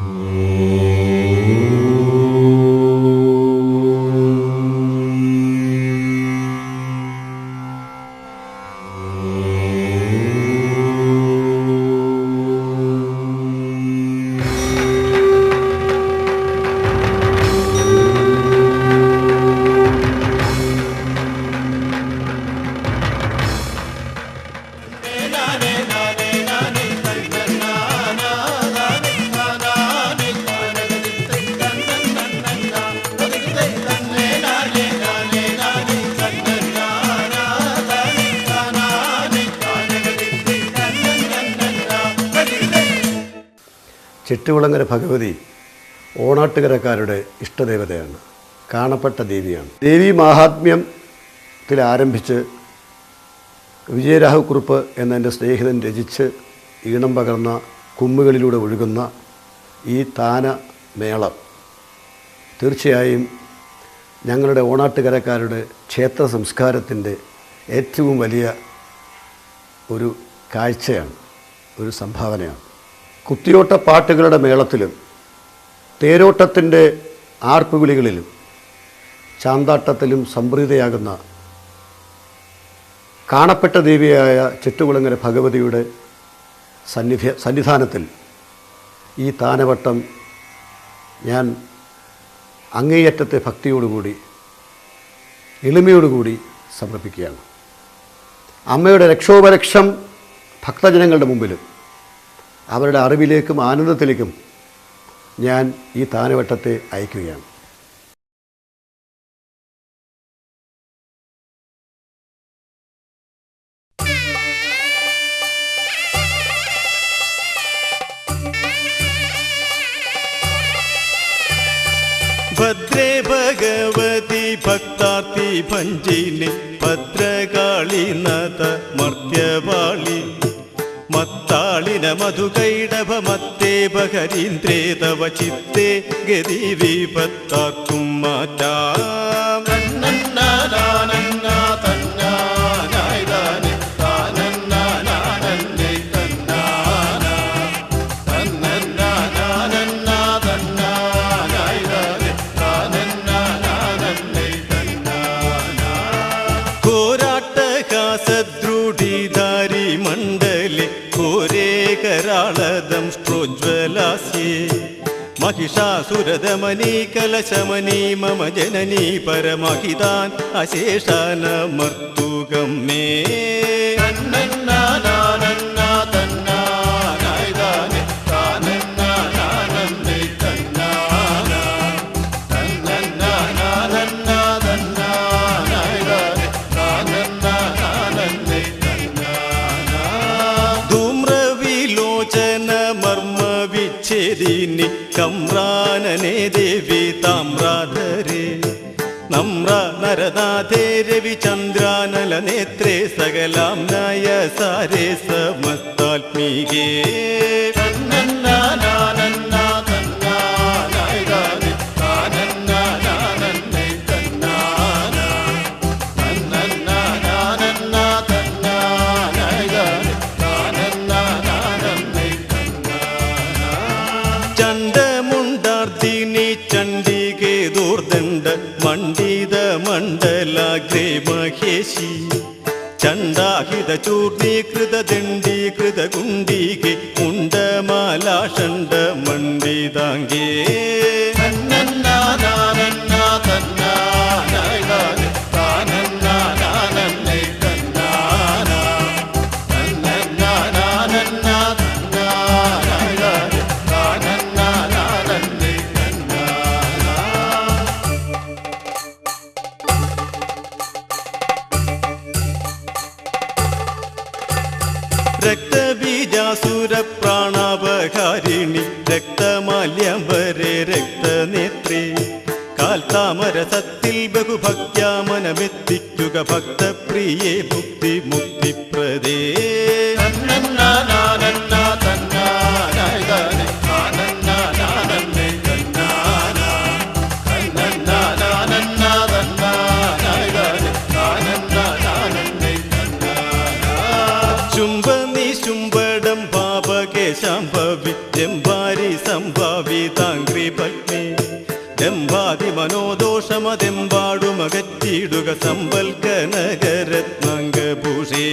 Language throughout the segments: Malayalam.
Música ചെട്ടുകുളങ്ങര ഭഗവതി ഓണാട്ടുകരക്കാരുടെ ഇഷ്ടദേവതയാണ്. കാണപ്പെട്ട ദേവിയാണ്. ദേവി മാഹാത്മ്യത്തിൽ ആരംഭിച്ച് വിജയരാഘവക്കുറുപ്പ് എന്ന എന്റെ സ്നേഹിതൻ രചിച്ച് ഈണം പകർന്ന കുമ്മുകളിലൂടെ ഒഴുകുന്ന ഈ താന മേളം തീർച്ചയായും ഞങ്ങളുടെ ഓണാട്ടുകരക്കാരുടെ ക്ഷേത്ര സംസ്കാരത്തിന്റെ ഏറ്റവും വലിയ ഒരു കാഴ്ചയാണ് ഒരു സംഭാവനയാണ്. കുത്തിയോട്ട പാട്ടുകളുടെ മേളത്തിലും തേരോട്ടത്തിന്റെ ആർപ്പുവിളികളിലും ചാന്താട്ടത്തിലും സംപ്രീതയാകുന്ന കാണപ്പെട്ട ദേവിയായ ചെറ്റുകുളങ്ങര ഭഗവതിയുടെ സന്നിധി സന്നിധാനത്തിൽ ഈ താനവട്ടം ഞാൻ അങ്ങേയറ്റത്തെ ഭക്തിയോടുകൂടി എളിമയോടുകൂടി സമർപ്പിക്കുകയാണ്. അമ്മയുടെ രക്ഷോപരക്ഷം ഭക്തജനങ്ങളുടെ മുമ്പിലും അവരുടെ അറിവിലേക്കും ആനന്ദത്തിലേക്കും ഞാൻ ഈ താനവട്ടത്തെ അയക്കുകയാണ്. ഭദ്രേ ഭഗവതി ഭക്താർത്ഥി ഭഞ്ജിനി ഭദ്രകാളി നത മർത്യവാളി. മത്താളിന മധുകൈടഭ മത്തേ ബഹരീന്ദ്രേ തവ ചിത്തേ ഗതി വിപത്താർക്കും മാറ്റാം महिषासुरदमनी कलशमनी मम जननी परमहितान् अशेषानमर्तुकं मे കമ്രാനനെ ദേവി താമ്രാധരേ. നമ്ര നരനാഥേ രവിചന്ദ്രാനല നേത്രേ സകലാം നയ സാരേ സമസ്താത്മീകേ ചണ്ഡമുണ്ടാർദിനി மண்டித மண்டலாग्रे महेशी चण्डाहित चूर्णीकृत दण्डीकृत गुण्डीके मुण्डमालाषण्ड मण्डिदाङ्गे രക്തമാല്യംബരെ രക്തനേത്രി. കാൽത്താമരസത്തിൽ ബഹുഭക്ത്യാ മനമെത്തിക്കുക ഭക്തപ്രിയേ മുക്തി മുക്തിപ്രദേ ശുംഭ പത്മേ. ദമ്പാതി മനോദോഷമതെമ്പാടുമകറ്റിയിടുക സമ്പൽക്ക നഗരത്നാംഗഭൂഷേ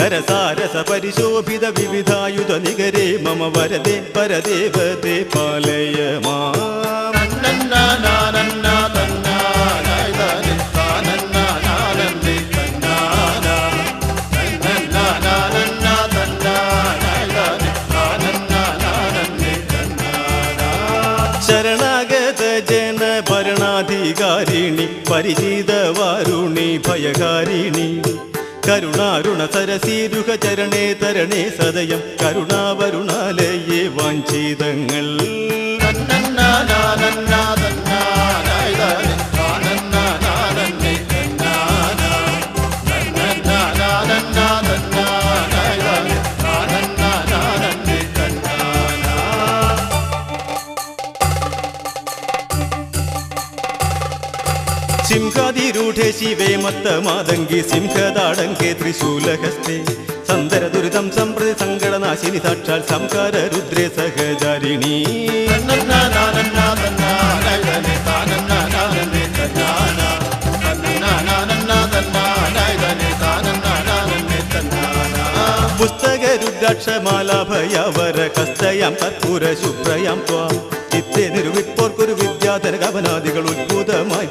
കരസാരസ പരിശോഭിത വിവിധായുധ നികരേ മമ വരദേ പരദേവതേ പാലയ ശരണാഗത ജന ഭരണാധികാരിണി പരിചിത വാരുണി ഭയകാരിണി. കരുണാരുണ സരസീരുഹ ചരണേ തരണേ സദയം കരുണാവരുണാലയേ വാഞ്ചിതങ്ങൾ. സിംഹാതിരൂഢേ ശിവേ മത്ത മാതങ്കി സിംഹതാടങ്കേ ത്രിശൂലഹസ്തേ. സന്ദര ദുരിതം സംപ്രതി സങ്കടനാശിനി സാക്ഷാൽ സംകാര രുദ്രേ സഹചാരിണീ. പുസ്തക രുദ്രാക്ഷമാലാഭയവര കസ്തയാം കർപ്പൂര ശുഭ്രയാം ത്വാം. ഇത്തേ നിരുവിപ്പോർക്കൊരു വിദ്യാധര കവനാദികൾ ഉത്ഭുതമായി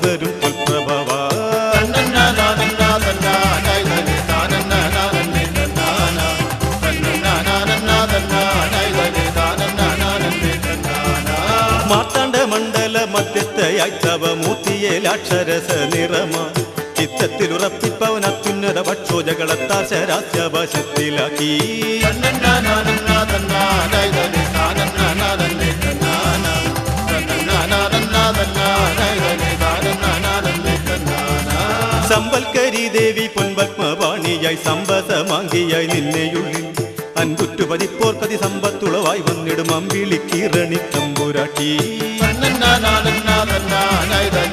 തവ മൂർത്തിയേലാക്ഷരസ നിറമ. ചിത്തത്തിൽ ഉറപ്പിപ്പവൻ അത്യുന്നത ഭക്ഷോജകളത്താ ശരാസ്യവശത്തിലാക്കി സമ്പൽക്കരി ദേവി പൊൻപത്മവാണിയായി സമ്പസമാങ്കിയായി നിന്നെയുള്ളിൽ. അൻപുറ്റു പതി സമ്പത്തുളവായി വന്നിടും അമ്പിളിക്കീറണി തമ്പുരാട്ടി. Na na na